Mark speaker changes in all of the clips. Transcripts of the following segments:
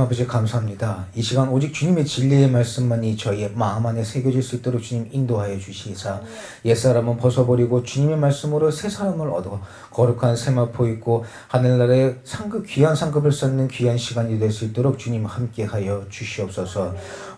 Speaker 1: 아버지 감사합니다. 이 시간 오직 주님의 진리의 말씀만이 저희의 마음 안에 새겨질 수 있도록 주님 인도하여 주시사 옛사람은 벗어버리고 주님의 말씀으로 새 사람을 얻어 거룩한 세마포 있고 하늘나라의 상급 귀한 상급을 쌓는 귀한 시간이 될 수 있도록 주님 함께하여 주시옵소서.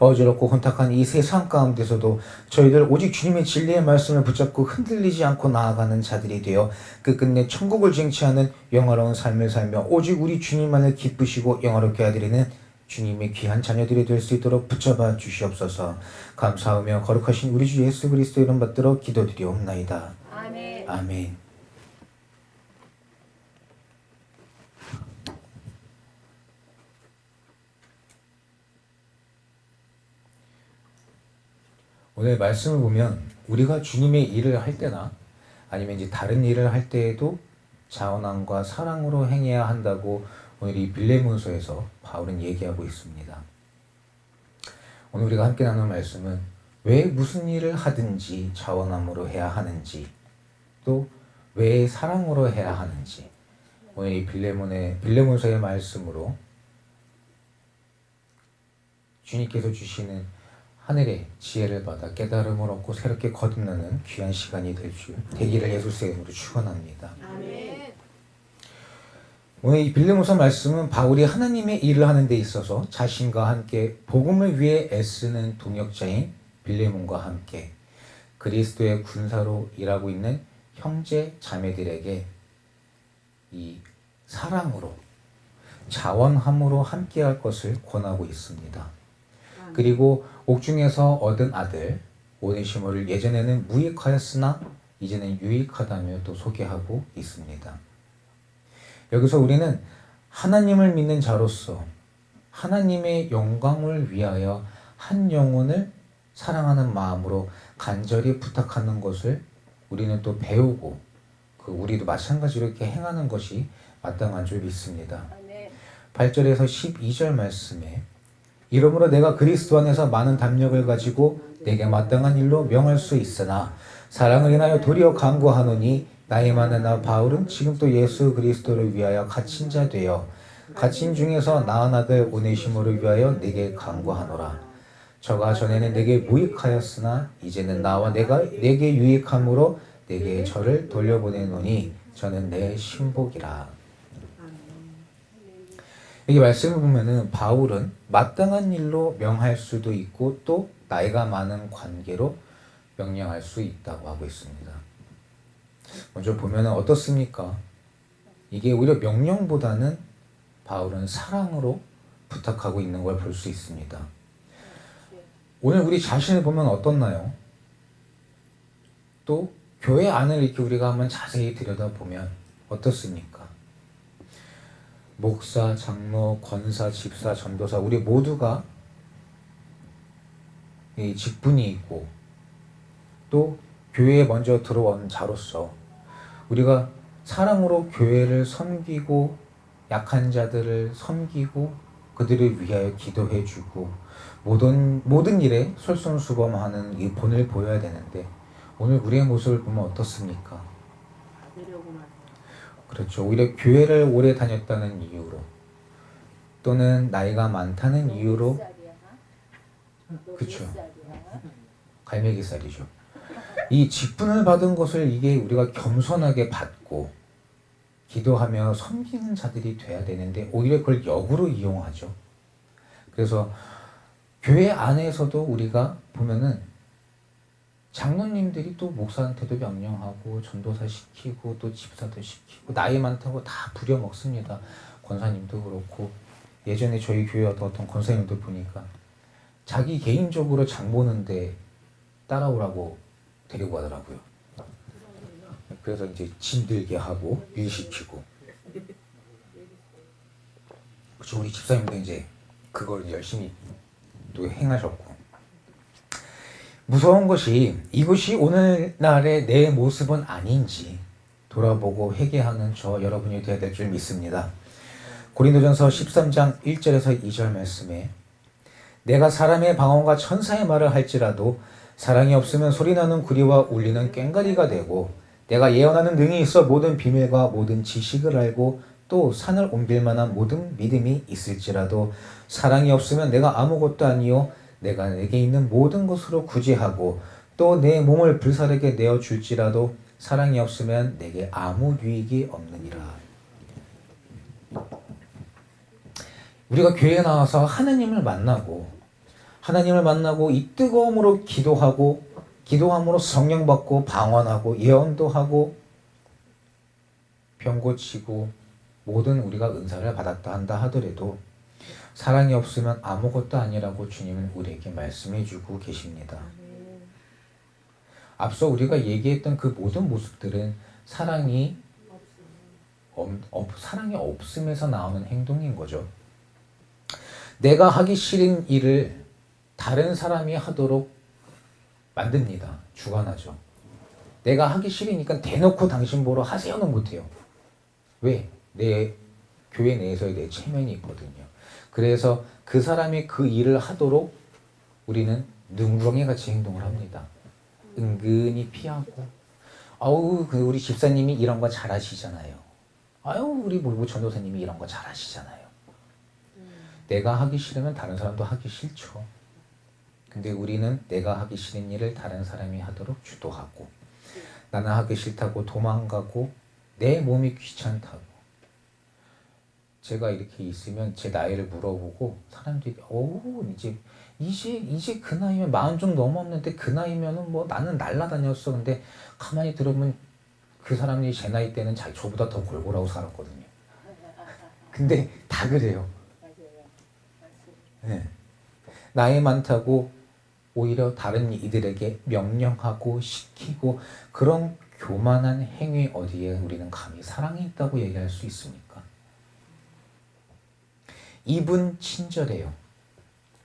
Speaker 1: 어지럽고 혼탁한 이 세상 가운데서도 저희들 오직 주님의 진리의 말씀을 붙잡고 흔들리지 않고 나아가는 자들이 되어 끝끝내 천국을 쟁취하는 영화로운 삶을 살며 오직 우리 주님만을 기쁘시고 영화롭게 하드리는 주님의 귀한 자녀들이 될 수 있도록 붙잡아 주시옵소서. 감사하며 거룩하신 우리 주 예수 그리스도 이름 받들어 기도드리옵나이다.
Speaker 2: 아멘.
Speaker 1: 아멘. 오늘 말씀을 보면 우리가 주님의 일을 할 때나 아니면 이제 다른 일을 할 때에도 자원함과 사랑으로 행해야 한다고 오늘 이 빌레몬서에서 바울은 얘기하고 있습니다. 오늘 우리가 함께 나눌 말씀은 왜 무슨 일을 하든지 자원함으로 해야 하는지 또 왜 사랑으로 해야 하는지 오늘 이 빌레몬의 빌레몬서의 말씀으로 주님께서 주시는 하늘의 지혜를 받아 깨달음을 얻고 새롭게 거듭나는 귀한 시간이 될 줄 되기를 예수의 이름으로 축원합니다. 오늘 이 빌레몬서 말씀은 바울이 하나님의 일을 하는 데 있어서 자신과 함께 복음을 위해 애쓰는 동역자인 빌레몬과 함께 그리스도의 군사로 일하고 있는 형제 자매들에게 이 사랑으로 자원함으로 함께할 것을 권하고 있습니다. 그리고 옥중에서 얻은 아들 오네시모를 예전에는 무익하였으나 이제는 유익하다며 또 소개하고 있습니다. 여기서 우리는 하나님을 믿는 자로서 하나님의 영광을 위하여 한 영혼을 사랑하는 마음으로 간절히 부탁하는 것을 우리는 또 배우고 그 우리도 마찬가지로 이렇게 행하는 것이 마땅한 줄 믿습니다.
Speaker 2: 아멘.
Speaker 1: 8절에서 12절 말씀에 이러므로 내가 그리스도 안에서 많은 담력을 가지고 내게 마땅한 일로 명할 수 있으나 사랑을 인하여 도리어 강구하노니 나이 많은 나 바울은 지금 또 예수 그리스도를 위하여 갇힌 자 되어 갇힌 중에서 나은 아들 오네시모를 위하여 내게 강구하노라. 저가 전에는 내게 무익하였으나 이제는 나와 내가 내게 유익함으로 내게 저를 돌려보내노니 저는 내 신복이라 여기 말씀을 보면은 바울은 마땅한 일로 명할 수도 있고 또 나이가 많은 관계로 명령할 수 있다고 하고 있습니다. 먼저 보면은 어떻습니까? 이게 오히려 명령보다는 바울은 사랑으로 부탁하고 있는 걸 볼 수 있습니다. 오늘 우리 자신을 보면 어떻나요? 또 교회 안을 이렇게 우리가 한번 자세히 들여다보면 어떻습니까? 목사, 장로, 권사, 집사, 전도사 우리 모두가 이 직분이 있고 또 교회에 먼저 들어온 자로서 우리가 사랑으로 교회를 섬기고 약한 자들을 섬기고 그들을 위하여 기도해주고 모든 모든 일에 솔선수범하는 이 본을 보여야 되는데 오늘 우리의 모습을 보면 어떻습니까? 그렇죠. 오히려 교회를 오래 다녔다는 이유로 또는 나이가 많다는 이유로 그쵸. 갈매기살이죠. 이 직분을 받은 것을 이게 우리가 겸손하게 받고 기도하며 섬기는 자들이 돼야 되는데 오히려 그걸 역으로 이용하죠. 그래서 교회 안에서도 우리가 보면은 장로님들이 또 목사한테도 명령하고 전도사 시키고 또 집사도 시키고 나이 많다고 다 부려먹습니다. 권사님도 그렇고 예전에 저희 교회 어떤 권사님들 보니까 자기 개인적으로 장 보는데 따라오라고 데리고 가더라고요. 그래서 이제 짐들게 하고 일 시키고 그쵸 우리 집사님도 이제 그걸 열심히 또 행하셨고 무서운 것이 이것이 오늘날의 내 모습은 아닌지 돌아보고 회개하는 저 여러분이 되어야 될 줄 믿습니다. 고린도전서 13장 1절에서 2절 말씀에 내가 사람의 방언과 천사의 말을 할지라도 사랑이 없으면 소리나는 구리와 울리는 꽹가리가 되고 내가 예언하는 능이 있어 모든 비밀과 모든 지식을 알고 또 산을 옮길 만한 모든 믿음이 있을지라도 사랑이 없으면 내가 아무것도 아니요 내가 내게 있는 모든 것으로 구제하고 또 내 몸을 불사르게 내어 줄지라도 사랑이 없으면 내게 아무 유익이 없느니라. 우리가 교회에 나와서 하나님을 만나고 하나님을 만나고 이 뜨거움으로 기도하고 기도함으로 성령 받고 방언하고 예언도 하고 병 고치고 모든 우리가 은사를 받았다 한다 하더라도 사랑이 없으면 아무것도 아니라고 주님은 우리에게 말씀해 주고 계십니다. 앞서 우리가 얘기했던 그 모든 모습들은 사랑이 없, 없- 사랑이 없음에서 나오는 행동인 거죠. 내가 하기 싫은 일을 다른 사람이 하도록 만듭니다. 주관하죠. 내가 하기 싫으니까 대놓고 당신 보러 하세요는 못해요. 왜? 내 교회 내에서의 내 체면이 있거든요. 그래서 그 사람이 그 일을 하도록 우리는 능구렁이 같이 행동을 합니다. 은근히 피하고 아우 그 우리 집사님이 이런 거 잘하시잖아요. 아유 우리 몰부 전도사님이 이런 거 잘하시잖아요. 내가 하기 싫으면 다른 사람도 하기 싫죠. 근데 우리는 내가 하기 싫은 일을 다른 사람이 하도록 주도하고 나는 하기 싫다고 도망가고 내 몸이 귀찮다고 제가 이렇게 있으면 제 나이를 물어보고 사람들이 오 이제 이제 이제 그 나이면 마흔 좀 넘었는데 그 나이면은 뭐 나는 날라다녔어 근데 가만히 들으면 그 사람이 제 나이 때는 자기 저보다 더 골골하고 살았거든요. 근데 다 그래요. 네. 나이 많다고 오히려 다른 이들에게 명령하고 시키고 그런 교만한 행위 어디에 우리는 감히 사랑이 있다고 얘기할 수 있습니까? 입은 친절해요.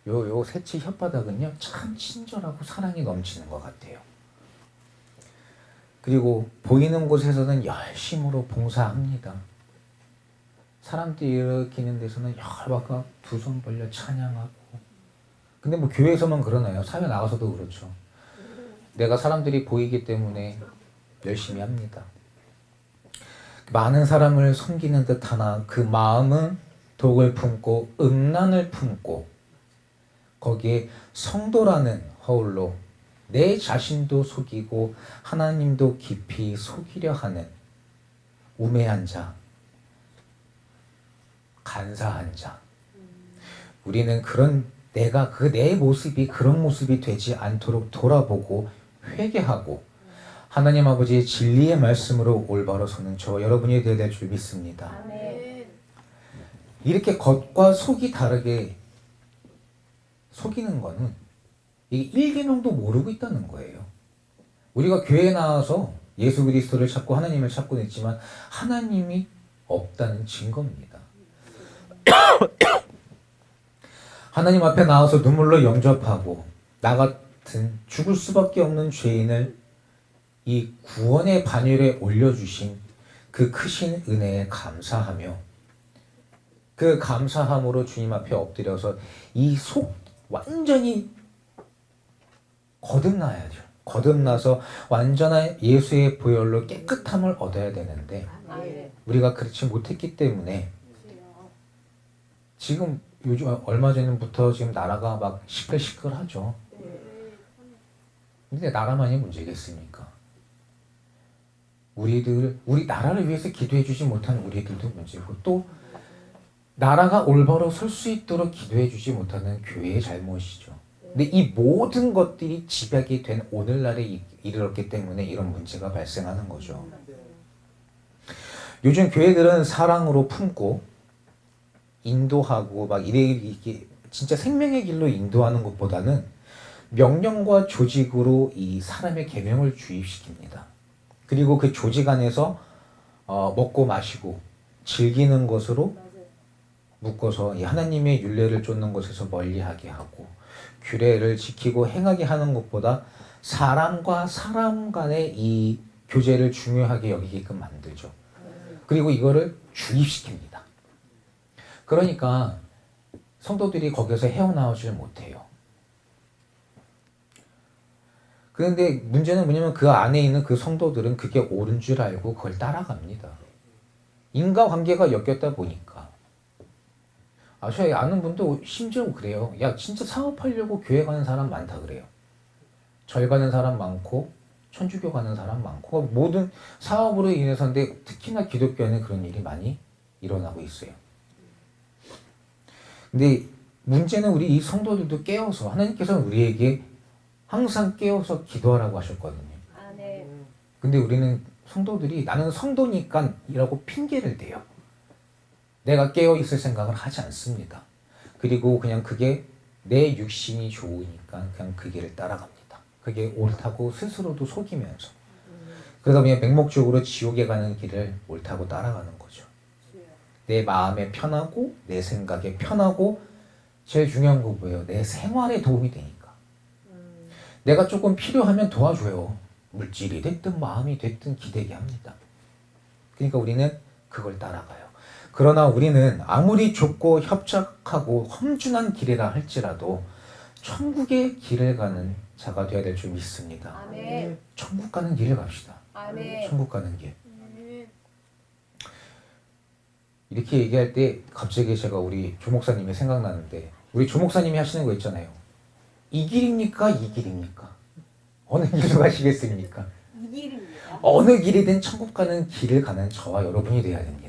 Speaker 1: 요, 요 새치 혓바닥은요, 참 친절하고 사랑이 넘치는 것 같아요. 그리고 보이는 곳에서는 열심으로 봉사합니다. 사람들이 일으키는 데서는 열받아 두손 벌려 찬양하고. 근데 뭐 교회에서만 그러나요? 사회 나가서도 그렇죠. 내가 사람들이 보이기 때문에 열심히 합니다. 많은 사람을 섬기는 듯 하나 그 마음은 독을 품고 음란을 품고 거기에 성도라는 허울로 내 자신도 속이고 하나님도 깊이 속이려 하는 우매한 자, 간사한 자. 우리는 그런 내가 그 내 모습이 그런 모습이 되지 않도록 돌아보고 회개하고 하나님 아버지의 진리의 말씀으로 올바로 서는 저 여러분이 되어야 될 줄 믿습니다.
Speaker 2: 아멘.
Speaker 1: 이렇게 겉과 속이 다르게 속이는 거는 이게 일개명도 모르고 있다는 거예요. 우리가 교회에 나와서 예수 그리스도를 찾고 하나님을 찾고 있지만 하나님이 없다는 증거입니다. 하나님 앞에 나와서 눈물로 영접하고 나 같은 죽을 수밖에 없는 죄인을 이 구원의 반열에 올려주신 그 크신 은혜에 감사하며 그 감사함으로 주님 앞에 엎드려서 이 속 완전히 거듭나야죠. 거듭나서 완전한 예수의 보혈로 깨끗함을 얻어야 되는데. 우리가 그렇지 못했기 때문에 지금 요즘 얼마 전부터 지금 나라가 막 시끌시끌하죠. 근데 나라만이 문제겠습니까? 우리들 우리 나라를 위해서 기도해 주지 못한 우리들도 문제고 또 나라가 올바로 설 수 있도록 기도해 주지 못하는 교회의 잘못이죠. 근데 이 모든 것들이 집약이 된 오늘날에 이- 이르렀기 때문에 이런 문제가 발생하는 거죠. 요즘 교회들은 사랑으로 품고 인도하고 막 이래 이게 진짜 생명의 길로 인도하는 것보다는 명령과 조직으로 이 사람의 계명을 주입시킵니다. 그리고 그 조직 안에서 어, 먹고 마시고 즐기는 것으로 묶어서 이 하나님의 윤례를 쫓는 것에서 멀리하게 하고 규례를 지키고 행하게 하는 것보다 사람과 사람 간의 이 교제를 중요하게 여기게끔 만들죠. 그리고 이거를 주입시킵니다. 그러니까 성도들이 거기서 헤어나오질 못해요. 그런데 문제는 뭐냐면 그 안에 있는 그 성도들은 그게 옳은 줄 알고 그걸 따라갑니다. 인과관계가 엮였다 보니까 아 저희 아는 분도 심지어 그래요. 야 진짜 사업하려고 교회 가는 사람 많다 그래요. 절 가는 사람 많고 천주교 가는 사람 많고 모든 사업으로 인해서인데 특히나 기독교에는 그런 일이 많이 일어나고 있어요. 근데 문제는 우리 이 성도들도 깨어서 하나님께서는 우리에게 항상 깨어서 기도하라고 하셨거든요.
Speaker 2: 아, 네.
Speaker 1: 근데 우리는 성도들이 나는 성도니까 이라고 핑계를 대요. 내가 깨어 있을 생각을 하지 않습니다. 그리고 그냥 그게 내 육신이 좋으니까 그냥 그 길을 따라갑니다. 그게 옳다고 스스로도 속이면서. 그러다 보니 맹목적으로 지옥에 가는 길을 옳다고 따라가는 거죠. 내 마음에 편하고 내 생각에 편하고 제일 중요한 거 뭐예요? 내 생활에 도움이 되니까. 내가 조금 필요하면 도와줘요. 물질이 됐든 마음이 됐든 기대게 합니다. 그러니까 우리는 그걸 따라가요. 그러나 우리는 아무리 좁고 협착하고 험준한 길이라 할지라도 천국의 길을 가는 자가 되어야 될 줄 믿습니다.
Speaker 2: 아멘.
Speaker 1: 천국 가는 길을 갑시다.
Speaker 2: 아멘.
Speaker 1: 천국 가는 길. 이렇게 얘기할 때 갑자기 제가 우리 조 목사님이 생각나는데 우리 조 목사님이 하시는 거 있잖아요. 이 길입니까? 이 길입니까? 어느 길로 가시겠습니까?
Speaker 2: 이 길입니다.
Speaker 1: 어느 길이든 천국 가는 길을 가는 저와 여러분이 되어야 됩니다.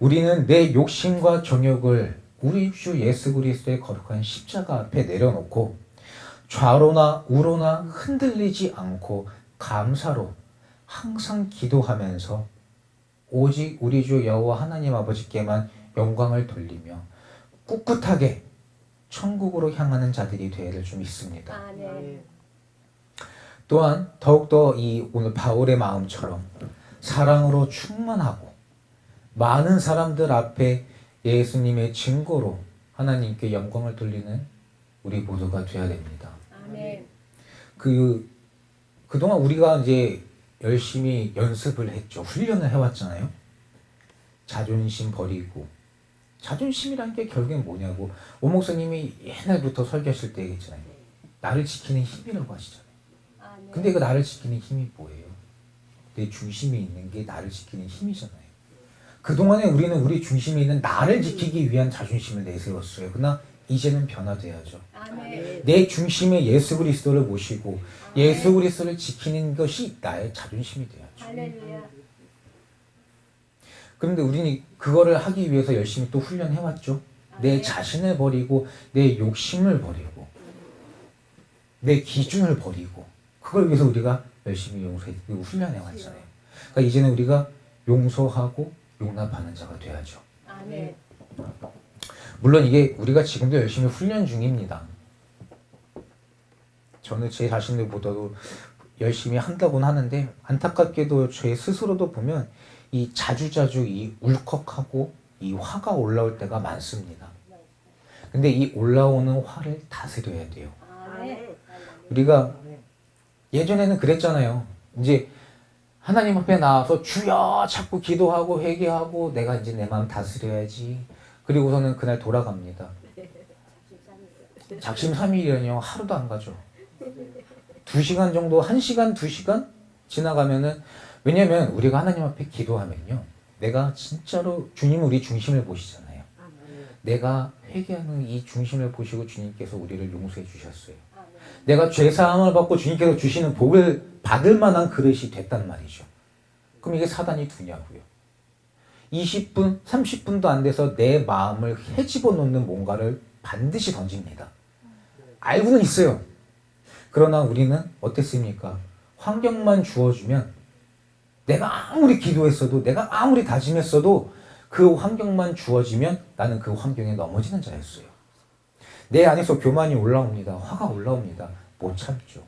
Speaker 1: 우리는 내 욕심과 정욕을 우리 주 예수 그리스도의 거룩한 십자가 앞에 내려놓고 좌로나 우로나 흔들리지 않고 감사로 항상 기도하면서 오직 우리 주 여호와 하나님 아버지께만 영광을 돌리며 꿋꿋하게 천국으로 향하는 자들이 줄 믿습니다.
Speaker 2: 아멘.
Speaker 1: 또한 더욱더 이 오늘 바울의 마음처럼 사랑으로 충만하고 많은 사람들 앞에 예수님의 증거로 하나님께 영광을 돌리는 우리 모두가 되어야 됩니다.
Speaker 2: 아멘.
Speaker 1: 그 그동안 우리가 이제 열심히 연습을 했죠. 훈련을 해왔잖아요. 자존심 버리고 자존심이란 게 결국엔 뭐냐고 오 목사님이 옛날부터 설교하실 때 얘기했잖아요. 나를 지키는 힘이라고 하시잖아요. 근데 그 나를 지키는 힘이 뭐예요? 내 중심에 있는 게 나를 지키는 힘이잖아요. 그동안에 우리는 우리 중심에 있는 나를 지키기 위한 자존심을 내세웠어요. 그러나 이제는 변화돼야죠.
Speaker 2: 아멘.
Speaker 1: 내 중심에 예수 그리스도를 모시고 예수 그리스도를 지키는 것이 나의 자존심이 돼야죠.
Speaker 2: 할렐루야.
Speaker 1: 그런데 우리는 그거를 하기 위해서 열심히 또 훈련해왔죠. 내 자신을 버리고 내 욕심을 버리고 내 기준을 버리고 그걸 위해서 우리가 열심히 용서해 그리고 훈련해왔잖아요. 그러니까 이제는 우리가 용서하고 용납하는 자가 돼야죠.
Speaker 2: 아멘.
Speaker 1: 물론 이게 우리가 지금도 열심히 훈련 중입니다. 저는 제 자신들보다도 열심히 한다고는 하는데 안타깝게도 제 스스로도 보면 이 자주자주 이 울컥하고 이 화가 올라올 때가 많습니다. 근데 이 올라오는 화를 다스려야 돼요.
Speaker 2: 아멘.
Speaker 1: 우리가 예전에는 그랬잖아요. 이제 하나님 앞에 나와서 주여 자꾸 기도하고 회개하고 내가 이제 내 마음 다스려야지. 그리고서는 그날 돌아갑니다. 작심삼일이라뇨 하루도 안 가죠. 두 시간 정도, 한 시간, 두 시간 지나가면은 왜냐면 우리가 하나님 앞에 기도하면요. 내가 진짜로 주님 우리 중심을 보시잖아요. 내가 회개하는 이 중심을 보시고 주님께서 우리를 용서해 주셨어요. 내가 죄 사함을 받고 주님께서 주시는 복을 받을 만한 그릇이 됐단 말이죠. 그럼 이게 사단이 두냐고요. 20분, 30분도 안 돼서 내 마음을 헤집어 놓는 뭔가를 반드시 던집니다. 알고는 있어요. 그러나 우리는 어땠습니까? 환경만 주어주면 내가 아무리 기도했어도 내가 아무리 다짐했어도 그 환경만 주어지면 나는 그 환경에 넘어지는 자였어요. 내 안에서 교만이 올라옵니다. 화가 올라옵니다. 못 참죠.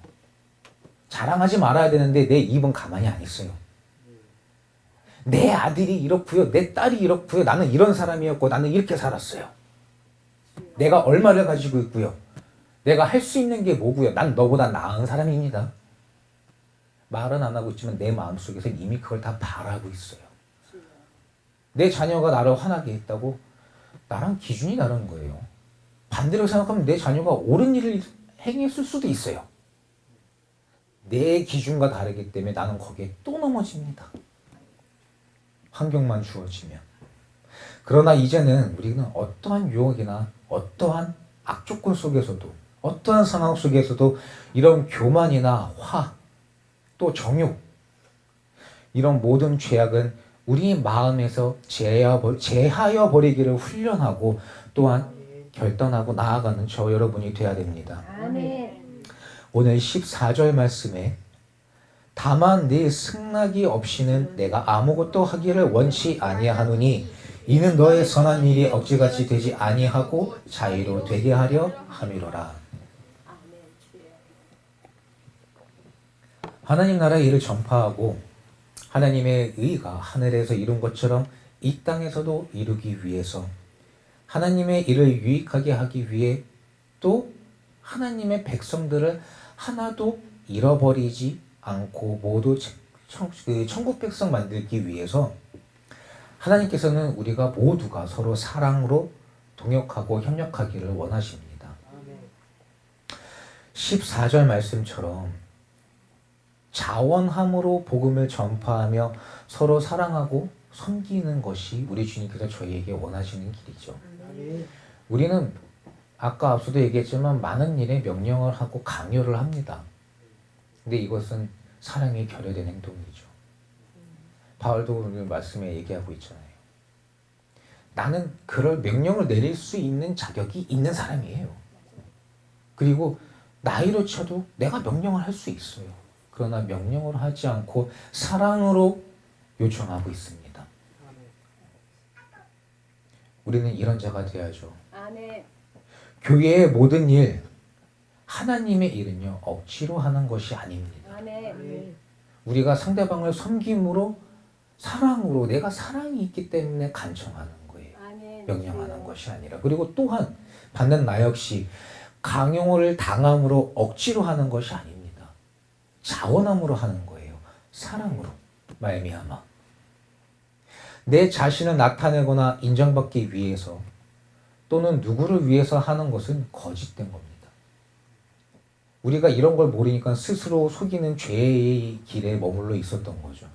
Speaker 1: 자랑하지 말아야 되는데 내 입은 가만히 안 있어요. 내 아들이 이렇고요. 내 딸이 이렇고요. 나는 이런 사람이었고 나는 이렇게 살았어요. 내가 얼마를 가지고 있고요. 내가 할 수 있는 게 뭐고요. 난 너보다 나은 사람입니다. 말은 안 하고 있지만 내 마음속에서 이미 그걸 다 바라고 있어요. 내 자녀가 나를 화나게 했다고 나랑 기준이 다른 거예요. 반대로 생각하면 내 자녀가 옳은 일을 행했을 수도 있어요. 내 기준과 다르기 때문에 나는 거기에 또 넘어집니다. 환경만 주어지면. 그러나 이제는 우리는 어떠한 유혹이나 어떠한 악조건 속에서도 어떠한 상황 속에서도 이런 교만이나 화, 또 정욕, 이런 모든 죄악은 우리 마음에서 제하여, 버리기를 훈련하고 또한 결단하고 나아가는 저 여러분이 되어야 됩니다.
Speaker 2: 아멘.
Speaker 1: 오늘 14절 말씀에 다만 네 승낙이 없이는 내가 아무것도 하기를 원치 아니하노니 이는 너의 선한 일이 억지같이 되지 아니하고 자유로 되게 하려 함이로라. 하나님 나라의 일을 전파하고 하나님의 의가 하늘에서 이룬 것처럼 이 땅에서도 이루기 위해서 하나님의 일을 유익하게 하기 위해 또 하나님의 백성들을 하나도 잃어버리지 않고 모두 천, 그 천국 백성 만들기 위해서 하나님께서는 우리가 모두가 서로 사랑으로 동역하고 협력하기를 원하십니다. 14절 말씀처럼 자원함으로 복음을 전파하며 서로 사랑하고 섬기는 것이 우리 주님께서 저희에게 원하시는 길이죠. 우리는 아까 앞서도 얘기했지만 많은 일에 명령을 하고 강요를 합니다. 근데 이것은 사랑이 결여된 행동이죠. 바울도 오늘 말씀에 얘기하고 있잖아요. 나는 그럴 명령을 내릴 수 있는 자격이 있는 사람이에요. 그리고 나이로 쳐도 내가 명령을 할 수 있어요. 그러나 명령을 하지 않고 사랑으로 요청하고 있습니다. 우리는 이런 자가 되어야죠.
Speaker 2: 아멘.
Speaker 1: 교회의 모든 일, 하나님의 일은요, 억지로 하는 것이 아닙니다.
Speaker 2: 아멘.
Speaker 1: 우리가 상대방을 섬김으로, 사랑으로, 내가 사랑이 있기 때문에 간청하는 거예요.
Speaker 2: 아멘.
Speaker 1: 명령하는
Speaker 2: 주여.
Speaker 1: 것이 아니라. 그리고 또한, 받는 나 역시 강요를 당함으로 억지로 하는 것이 아닙니다. 자원함으로 하는 거예요. 사랑으로 말미암아. 내 자신을 나타내거나 인정받기 위해서 또는 누구를 위해서 하는 것은 거짓된 겁니다. 우리가 이런 걸 모르니까 스스로 속이는 죄의 길에 머물러 있었던 거죠.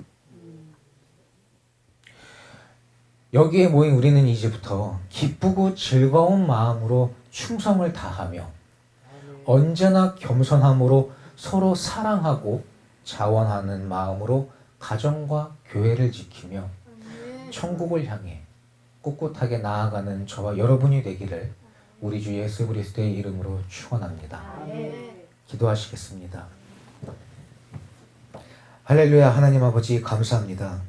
Speaker 1: 여기에 모인 우리는 이제부터 기쁘고 즐거운 마음으로 충성을 다하며 언제나 겸손함으로 서로 사랑하고 자원하는 마음으로 가정과 교회를 지키며 천국을 향해 꿋꿋하게 나아가는 저와 여러분이 되기를 우리 주 예수 그리스도의 이름으로 축원합니다. 기도하시겠습니다. 할렐루야 하나님 아버지 감사합니다.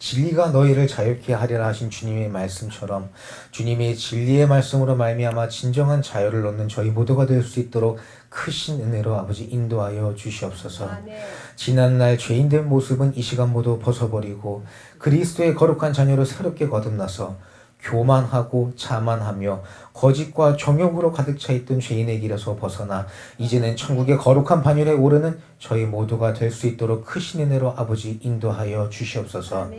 Speaker 1: 진리가 너희를 자유케 하리라 하신 주님의 말씀처럼 주님의 진리의 말씀으로 말미암아 진정한 자유를 얻는 저희 모두가 될 수 있도록 크신 은혜로 아버지 인도하여 주시옵소서.
Speaker 2: 아멘.
Speaker 1: 지난날 죄인된 모습은 이 시간 모두 벗어버리고 그리스도의 거룩한 자녀로 새롭게 거듭나서 교만하고 자만하며 거짓과 정욕으로 가득 차 있던 죄인의 길에서 벗어나 이제는 천국의 거룩한 반열에 오르는 저희 모두가 될 수 있도록 크신 은혜로 아버지 인도하여 주시옵소서.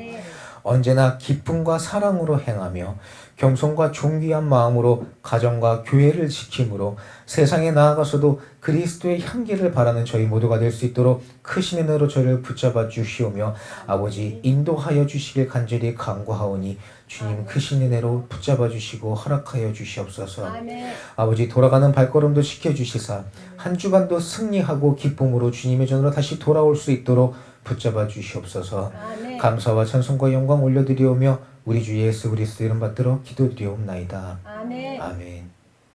Speaker 1: 언제나 기쁨과 사랑으로 행하며 겸손과 존귀한 마음으로 가정과 교회를 지킴으로 세상에 나아가서도 그리스도의 향기를 바라는 저희 모두가 될 수 있도록 크신 은혜로 저를 붙잡아 주시오며 아버지 인도하여 주시길 간절히 간구하오니 주님 크신 은혜로 붙잡아 주시고 허락하여 주시옵소서.
Speaker 2: 아멘.
Speaker 1: 아버지 돌아가는 발걸음도 지켜 주시사 한 주간도 승리하고 기쁨으로 주님의 전으로 다시 돌아올 수 있도록 붙잡아 주시옵소서.
Speaker 2: 아멘.
Speaker 1: 감사와 찬송과 영광 올려드리오며 우리 주 예수 그리스도 이름 받들어 기도드리옵나이다.
Speaker 2: 아멘.
Speaker 1: 아멘.